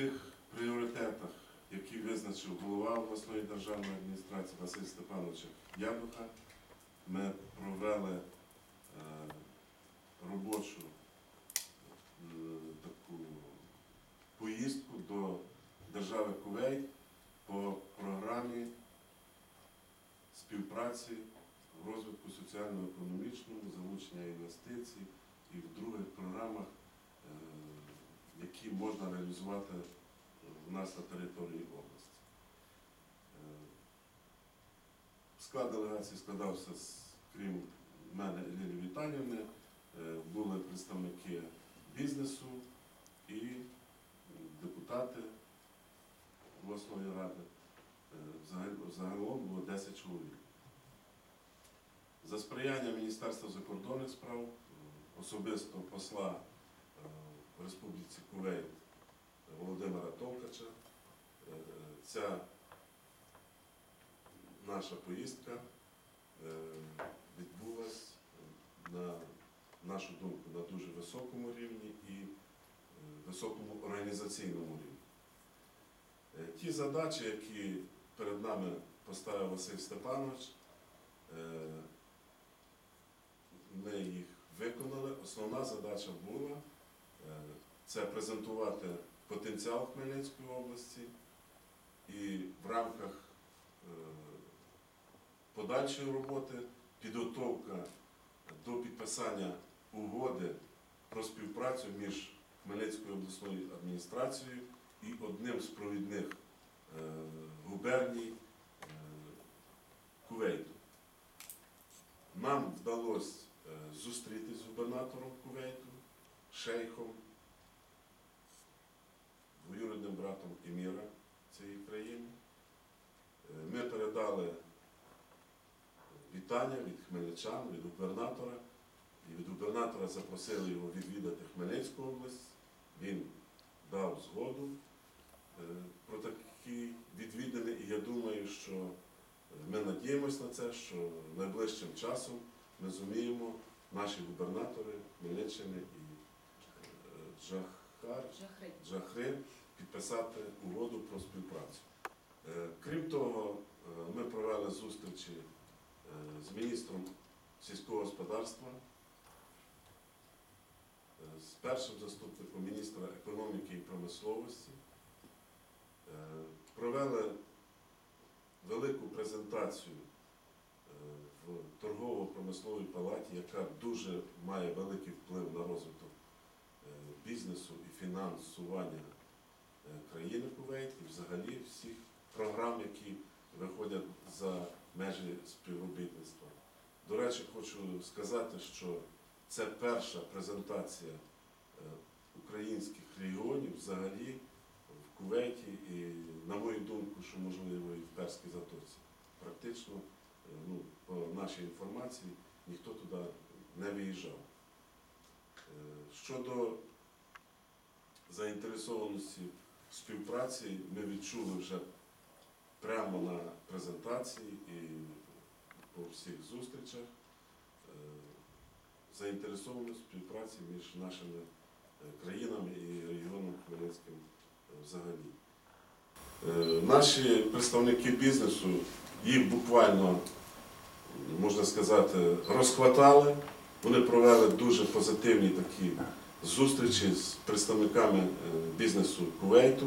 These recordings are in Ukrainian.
тих пріоритетах, які визначив голова обласної державної адміністрації Василь Степанович Ябуха, ми провели е, робочу е, таку поїздку до держави Кувейт по програмі співпраці в розвитку соціально-економічному, залучення інвестицій і в других програмах, е, які можна реалізувати в нас на території області. Е, Склад делегації складався крім мене Лілії Віталіївни, е, були представники бізнесу і депутати обласної ради. Е, Загалом було 10 чоловік. За сприяння Міністерства закордонних справ, особисто посла Республіці Кувейт Володимира Толкача, е, ця наша поїздка е, відбулась на нашу думку на дуже високому рівні і е, високому організаційному рівні. Е, Ті задачі, які перед нами поставив Василь Степанович, е, ми їх виконали. Основна задача була е, це презентувати потенціал Хмельницької області і в рамках е, подальшої роботи підготовка до підписання угоди про співпрацю між Хмельницькою обласною адміністрацією і одним з провідних е, губерній е, Кувейту. Нам вдалося зустрітися з губернатором Кувейту, шейхом, двоюрідним братом Еміра цієї країни. Е, Ми передали вітання від хмельничан, від губернатора. І від губернатора запросили його відвідати Хмельницьку область. Він дав згоду е, про такі відвідини, і я думаю, що е, ми надіємося на це, що найближчим часом ми зуміємо наші губернатори Хмельниччини і Джахар, Жахрить. Підписати угоду про співпрацю. Е, Крім того, е, ми провели зустрічі е, з міністром сільського господарства, з першим заступником міністра економіки і промисловості. Провели велику презентацію в торгово-промисловій палаті, яка дуже має великий вплив на розвиток бізнесу і фінансування країни Кувейт і взагалі всіх програм, які виходять за межі співробітництва. До речі, хочу сказати, що це перша презентація е, українських регіонів взагалі в Кувейті і, на мою думку, що можливо і в Перській затоці. Практично, е, ну, по нашій інформації, ніхто туди не виїжджав. Е, Щодо заінтересованості співпраці ми відчули вже прямо на презентації і по всіх зустрічах е, заінтересованість співпраці між нашими е, країнами і регіоном Хмельницьким е, взагалі. Наші представники бізнесу їх буквально, можна сказати, розхватали. Вони провели дуже позитивні такі зустрічі з представниками е, бізнесу Кувейту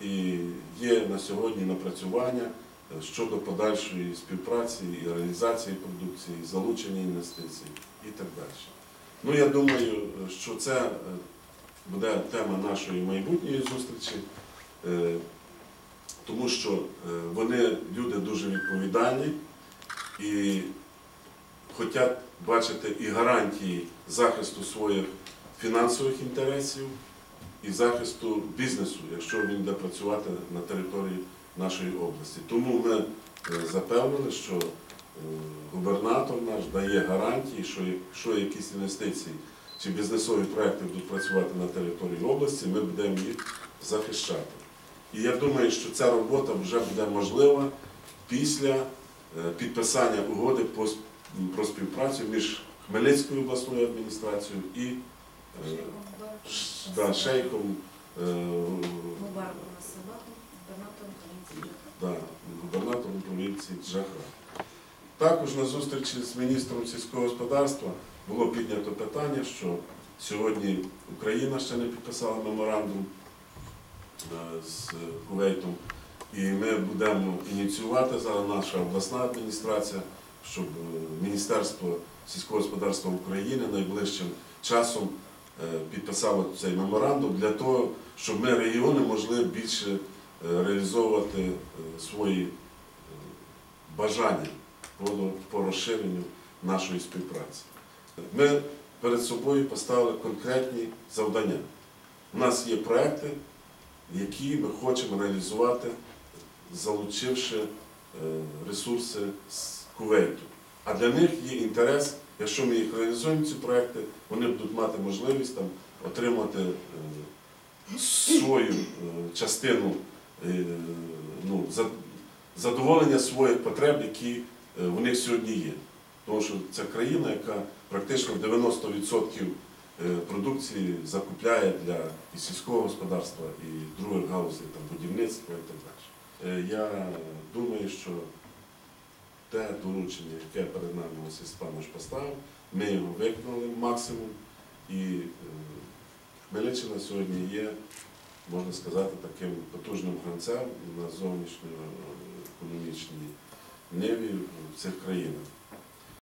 і є на сьогодні напрацювання е, щодо подальшої співпраці і реалізації продукції, залучення інвестицій і так далі. Ну, я думаю, е, що це буде тема нашої майбутньої зустрічі, тому що вони люди дуже відповідальні і хочуть бачити і гарантії захисту своїх фінансових інтересів і захисту бізнесу, якщо він буде працювати на території нашої області. Тому ми е, запевнили, що е, губернатор наш дає гарантії, що якщо якісь інвестиції чи бізнесові проекти будуть працювати на території області, ми будемо їх захищати. І я думаю, що ця робота вже буде можлива після е, підписання угоди по про співпрацю між Хмельницькою обласною адміністрацією і е, да, шейхом е, да, губернатором провінції Джахра. Також на зустрічі з міністром сільського господарства було піднято питання, що сьогодні Україна ще не підписала меморандум е, з Кувейтом, і ми будемо ініціювати зараз наша обласна адміністрація, щоб е, Міністерство сільського господарства України найближчим часом е, підписало цей меморандум для того, щоб ми регіони могли більше е, реалізовувати свої бажання по, розширенню нашої співпраці. Ми перед собою поставили конкретні завдання. У нас є проекти, які ми хочемо реалізувати, залучивши ресурси з Кувейту. А для них є інтерес, якщо ми їх реалізуємо, ці проекти, вони будуть мати можливість там, отримати е, свою е, частину е, ну, задоволення своїх потреб, які у них сьогодні є. Тому що це країна, яка практично 90% е, продукції закупляє для і сільського господарства, і других галузей, там, будівництва і так далі. Я думаю, що те доручення, яке перед нами Василь Степанович поставив, ми його виконали максимум. І е, Хмельниччина сьогодні є, можна сказати, таким потужним гранцем на зовнішньоекономічній ниві в цих країнах.